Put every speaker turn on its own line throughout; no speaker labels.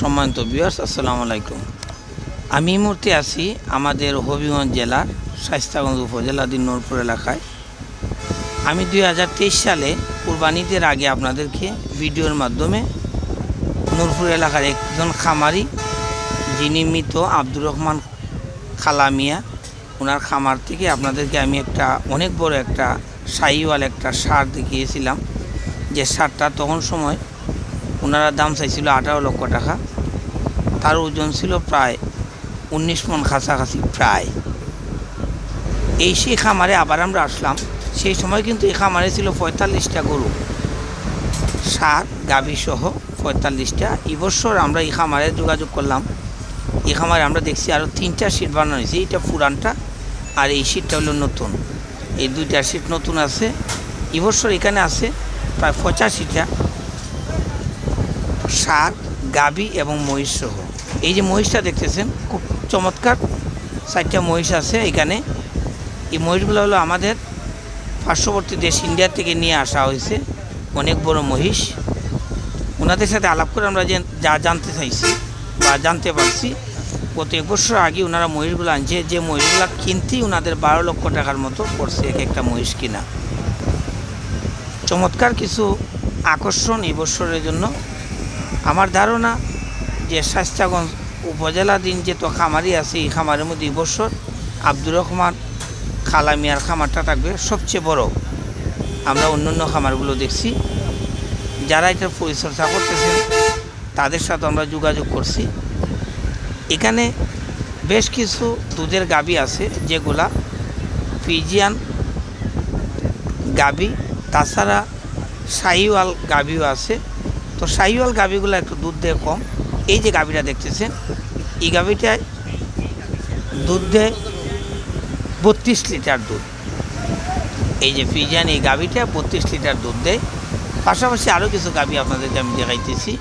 সম্মানিত বিয়ার্স আসসালামু আলাইকুম। আমি এই মুহূর্তে আছি আমাদের হবিগঞ্জ জেলার শাইস্তাগঞ্জ উপজেলাধীন নূরপুর এলাকায়। আমি দুই হাজার তেইশ সালে কুরবানিদের আগে আপনাদেরকে ভিডিওর মাধ্যমে নূরপুর এলাকার একজন খামারি, যিনি মৃত আব্দুর রহমান খালামিয়া ওনার খামার থেকে আপনাদেরকে আমি একটা অনেক বড় একটা সাইওয়াল, একটা সার দেখিয়েছিলাম। যে সারটা তখন সময় ওনারা দাম চাইছিল আঠারো লক্ষ টাকা। তার ওজন ছিল প্রায় উনিশ মন কাছাকাছি প্রায়। এই সেই খামারে আবার আমরা আসলাম। সেই সময় কিন্তু এই খামারে ছিল পঁয়তাল্লিশটা গরু। সার, গাভী সহ পঁয়তাল্লিশটা। এবছর আমরা এই খামারে যোগাযোগ করলাম। এই খামারে আমরা দেখছি আরও তিনটা সিট বানানো হয়েছে। এইটা পুরানটা আর এই সিটটা হলো নতুন। এই দুইটা সিট নতুন আছে। এবছর এখানে আছে প্রায় পঁচাশিটা। সার গাবি এবং মহিষ সহ। এই যে মহিষটা দেখতেছেন, খুব চমৎকার চারটা মহিষ আছে এখানে। এই মহিষগুলো হলো আমাদের পার্শ্ববর্তী দেশ ইন্ডিয়া থেকে নিয়ে আসা হয়েছে। অনেক বড় মহিষ। ওনাদের সাথে আলাপ করে আমরা যে যা জানতে চাইছি বা জানতে পারছি, গত এক বছর আগে ওনারা মহিষগুলো আনছে। যে মহিষগুলো কিনতেই ওনাদের বারো লক্ষ টাকার মতো পড়ছে এক একটা মহিষ কিনা। চমৎকার কিছু আকর্ষণ এই বছরের জন্য। আমার ধারণা যে স্বাস্থ্যগঞ্জ উপজেলাধীন যে তো খামারি আছে, এই খামারের মধ্যে বছর আব্দুর রহমান খালামিয়ার খামারটা থাকবে সবচেয়ে বড়। আমরা অন্য অন্য খামারগুলো দেখছি। যারা এটার পরিচর্যা করতেছেন, তাদের সাথে আমরা যোগাযোগ করছি। এখানে বেশ কিছু দুধের গাবি আছে, যেগুলা ফিজিয়ান গাবি, তাছাড়া শাহিওয়াল গাবিও আছে। তো সাইওয়াল গাবিগুলো একটু দুধ দেয় কম। এই যে গাবিটা দেখতেছেন, এই গাবিটায় দুধ দেয় বত্রিশ লিটার দুধ। এই যে ফিজিয়ান, এই গাবিটা বত্রিশ লিটার দুধ দেয়। পাশাপাশি আরও কিছু গাবি আপনাদেরকে আমি দেখাইতেছি।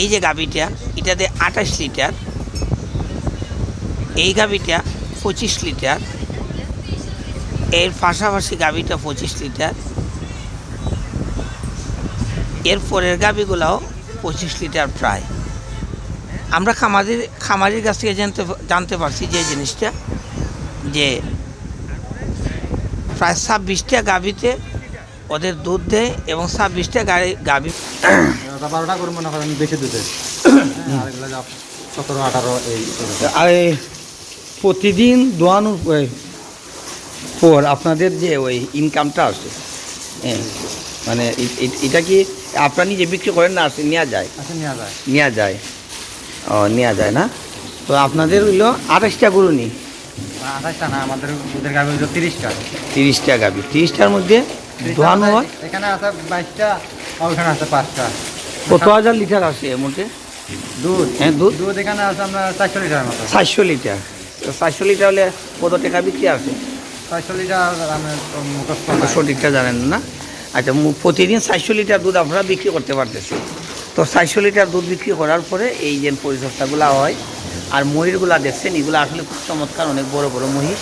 এই যে গাবিটা এটাতে আঠাশ লিটার। এই গাবিটা পঁচিশ লিটার। এর পাশাপাশি গাবিটা পঁচিশ লিটার। এর পরের গাবিগুলাও পঁচিশ লিটার প্রায়। আমরা খামারির খামারির কাছ থেকে জানতে জানতে পারছি যে জিনিসটা যে প্রায় ছাব্বিশটা গাবিতে ওদের দুধ দেয় এবং ছাব্বিশটা গাড়ি গাবি
ওটা বারোটা করে মনে করেন বেশি দুধে সতেরো আঠারো এই
আর এই প্রতিদিন দোয়ানোর পর- আপনাদের যে ওই ইনকামটা আসে মানে এ- এ- এটা কি আপনারা নিজে বিক্রি করেন না আসে নেওয়া যায়?
আচ্ছা নেওয়া যায়।
নেওয়া যায়। ও নেওয়া যায় না? তো আপনাদের হইল আঠাশটা গরু নি
আঠাশটা না আমাদের দুধের গাভি হলো তিরিশটা।
তিরিশটা গাবি তিরিশটার মধ্যে দোয়ানো হয়?
এখানে আছে বাইশটা আর ওখানে আছে পাঁচটা।
কত হাজার লিটার আসে এর মধ্যে
দুধ।
হ্যাঁ দুধ?
দুধ এখানে আছে আমরা চারশো লিটার মতো।
চারশো লিটার। তো চারশো লিটার হলে কত টাকা বিক্রি আছে
চারশো লিটার।
সঠিকটা জানেন না? আচ্ছা প্রতিদিন চারশো লিটার দুধ আপনারা বিক্রি করতে পারতেছি তো চারশো লিটার দুধ বিক্রি করার পরে এই যে পরিচর্যাগুলো হয়, আর মহিষগুলা দেখছেন, এগুলো আসলে খুব চমৎকার, অনেক বড় বড় মহিষ।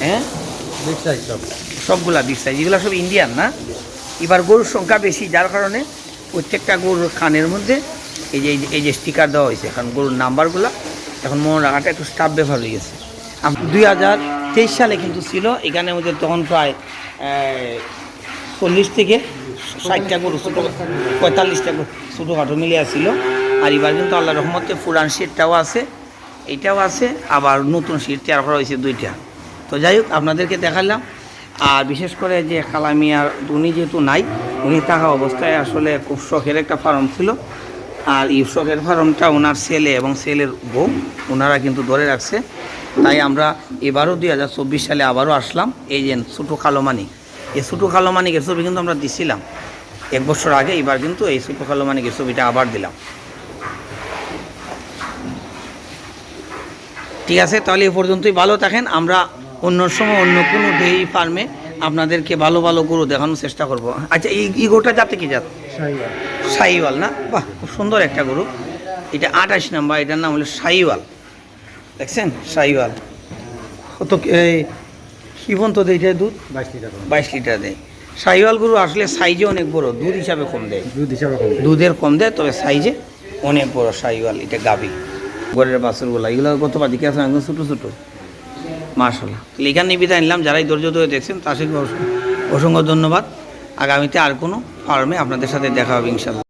হ্যাঁ?
বিগ
সবগুলা বিগ সাইজ এগুলো সব ইন্ডিয়ান না? এবার গরুর সংখ্যা বেশি, যার কারণে প্রত্যেকটা গরুর কানের মধ্যে এই যে, এই যে- স্টিকার দেওয়া হয়েছে, কারণ গরুর নাম্বারগুলো এখন মনে রাখাটা একটু স্টাফ ব্যবহার হয়ে গেছে। দুই হাজার তেইশ সালে কিন্তু ছিল, এখানে মধ্যে তখন প্রায় চল্লিশ থেকে ষাটটা গরু, ছোটো পঁয়তাল্লিশটা গরু ছোটোখাটো মিলে ছিল আর এবার কিন্তু আল্লাহ রহমতে পুরান সিটটাও আছে, এইটাও আছে, আবার নতুন সিট তৈরি করা হয়েছে দুইটা। তো যাই হোক, আপনাদেরকে দেখালাম। আর বিশেষ করে যে কালামিয়ার উনি যেহেতু নাই, উনি থাকা অবস্থায় আসলে খুব শখের একটা ফার্ম ছিল। আর এই শখের ফার্মটা ওনার ছেলে এবং ছেলের বউ, ওনারা কিন্তু ধরে রাখছে। তাই আমরা এবারও দুই হাজার চব্বিশ সালে আবারও আসলাম। এই যে ছোটো কালো মানিক এই ছোটো কালো মানিকের ছবি কিন্তু আমরা দিছিলাম। এক বছর আগে এবার কিন্তু এই ছোটো কালো মানিকের ছবিটা আবার দিলাম। ঠিক আছে তাহলে এ পর্যন্তই ভালো থাকেন। আমরা অন্য সময় অন্য কোনো ডেইরি ফার্মে আপনাদেরকে ভালো ভালো গরু দেখানোর চেষ্টা করব। আচ্ছা এই এই গরুটা যাতে কি জাত? সাইওয়াল। না? বাহ খুব সুন্দর একটা গরু। এটা আঠাশ নাম্বার এটার নাম হলো সাইওয়াল। দেখছেন? শাহিওয়াল কত এই কি দেয় দুধ?
বাইশ লিটার
বাইশ লিটার দেয়।
শাহিওয়াল গরু আসলে সাইজে অনেক বড় দুধ হিসাবে কম দেয়।
দুধ হিসাবে কম
দুধের কম দেয় তবে সাইজে অনেক বড় শাহিওয়াল এটা গাবি। গরের বাছুরগুলো এগুলো গতবার দিকে আছে একদম ছোটো ছোটো? মার্শাল্লাহ এখানে নিবিদা নিলাম। যারাই ধৈর্য ধরে দেখছেন তার সঙ্গে অসংখ্য ধন্যবাদ। আগামীতে আর কোনো ফার্মে আপনাদের সাথে দেখা হবে ইনশাল্লাহ